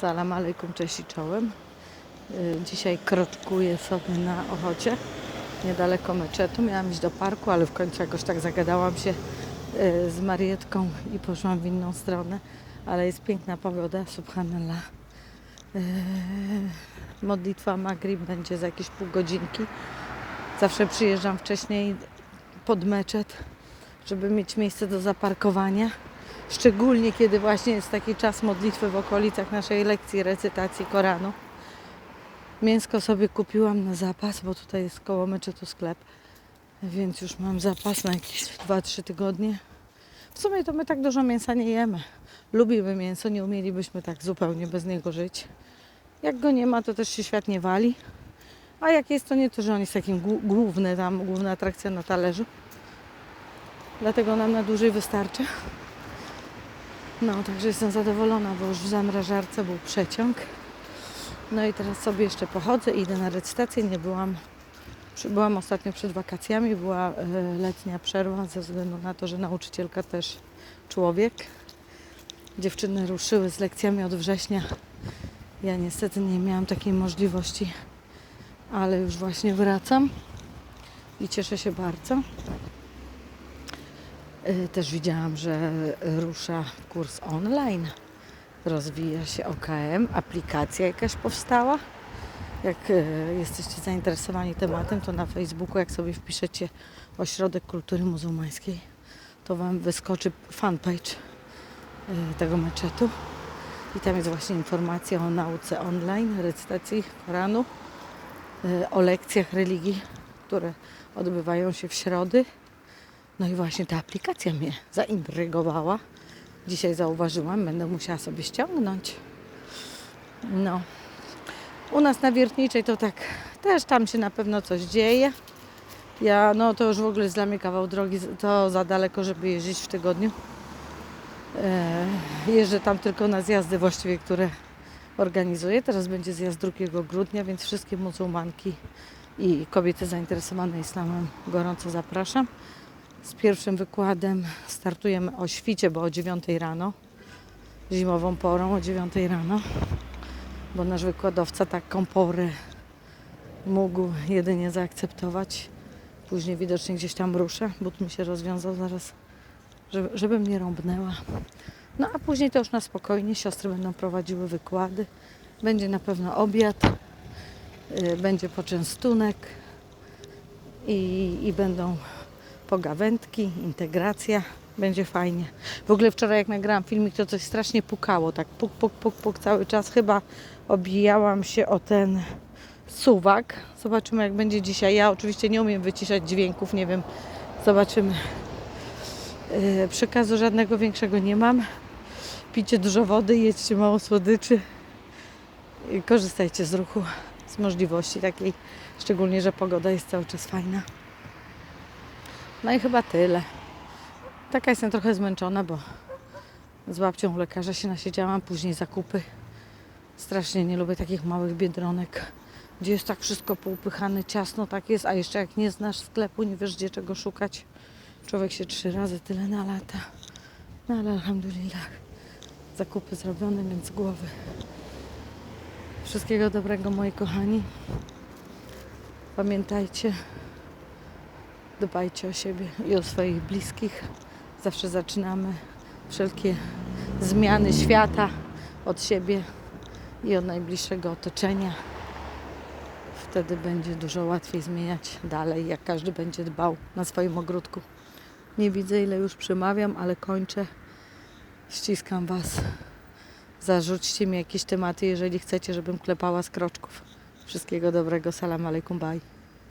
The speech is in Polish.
Salam alejkum, cześć i czołem. Y, Dzisiaj kroczkuję sobie na Ochocie, niedaleko meczetu. Miałam iść do parku, ale w końcu jakoś tak zagadałam się y, z Marietką i poszłam w inną stronę. Ale jest piękna pogoda, subhanallah. Y, Modlitwa Maghrib będzie za jakieś pół godzinki. Zawsze przyjeżdżam wcześniej pod meczet, żeby mieć miejsce do zaparkowania. Szczególnie kiedy właśnie jest taki czas modlitwy w okolicach naszej lekcji recytacji Koranu. Mięsko sobie kupiłam na zapas, bo tutaj jest koło meczetu sklep, więc już mam zapas na jakieś 2-3 tygodnie. W sumie to my tak dużo mięsa nie jemy. Lubimy mięso, nie umielibyśmy tak zupełnie bez niego żyć. Jak go nie ma, to też się świat nie wali. A jak jest, to nie to, że on jest takim głó- główny tam, główna atrakcja na talerzu. Dlatego nam na dłużej wystarczy. No, także jestem zadowolona, bo już w zamrażarce był przeciąg. No i teraz sobie jeszcze pochodzę, idę na recytację. Nie byłam, byłam ostatnio przed wakacjami, była e, letnia przerwa ze względu na to, że nauczycielka też człowiek. Dziewczyny ruszyły z lekcjami od września. Ja niestety nie miałam takiej możliwości, ale już właśnie wracam i cieszę się bardzo. Y, Też widziałam, że rusza kurs online. Rozwija się OKM, aplikacja jakaś powstała. Jak y, jesteście zainteresowani tematem, to na Facebooku, jak sobie wpiszecie Ośrodek Kultury Muzułmańskiej, to Wam wyskoczy fanpage y, tego meczetu. I tam jest właśnie informacja o nauce online, recytacji Koranu, o lekcjach religii, które odbywają się w środy. No i właśnie ta aplikacja mnie zaintrygowała. Dzisiaj zauważyłam, będę musiała sobie ściągnąć. No. U nas na Wiertniczej to tak, też tam się na pewno coś dzieje. Ja, no to już w ogóle jest dla mnie kawał drogi, to za daleko, żeby jeździć w tygodniu. E, jeżdżę tam tylko na zjazdy właściwie, które organizuję. Teraz będzie zjazd 2 grudnia, więc wszystkie muzułmanki i kobiety zainteresowane islamem gorąco zapraszam. Z pierwszym wykładem startujemy o świcie, bo o 9 rano. Zimową porą o 9 rano. Bo nasz wykładowca taką porę mógł jedynie zaakceptować. Później widocznie gdzieś tam ruszę. But mi się rozwiązał zaraz, żeby, żeby mnie rąbnęła. No a później to już na spokojnie. Siostry będą prowadziły wykłady. Będzie na pewno obiad. y, Będzie poczęstunek. I, i będą pogawędki, integracja, będzie fajnie. W ogóle wczoraj jak nagrałam filmik, to coś strasznie pukało, tak puk, puk, puk, puk cały czas. Chyba obijałam się o ten suwak. Zobaczymy jak będzie dzisiaj. Ja oczywiście nie umiem wyciszać dźwięków, nie wiem, zobaczymy. Yy, przekazu żadnego większego nie mam. Pijcie dużo wody, jedźcie mało słodyczy i korzystajcie z ruchu, z możliwości takiej, szczególnie, że pogoda jest cały czas fajna. No i chyba tyle. Taka jestem trochę zmęczona, bo z babcią u lekarza się nasiedziałam, później zakupy. Strasznie nie lubię takich małych biedronek, gdzie jest tak wszystko poupychane, ciasno tak jest, a jeszcze jak nie znasz sklepu, nie wiesz gdzie czego szukać, człowiek się trzy razy tyle na lata. No ale alhamdulillah, zakupy zrobione, więc głowy. Wszystkiego dobrego moi kochani. Pamiętajcie, dbajcie o siebie i o swoich bliskich. Zawsze zaczynamy wszelkie zmiany świata od siebie i od najbliższego otoczenia. Wtedy będzie dużo łatwiej zmieniać dalej, jak każdy będzie dbał na swoim ogródku. Nie widzę, ile już przemawiam, ale kończę. Ściskam Was. Zarzućcie mi jakieś tematy, jeżeli chcecie, żebym klepała z kroczków. Wszystkiego dobrego. Salam alaikum, bye.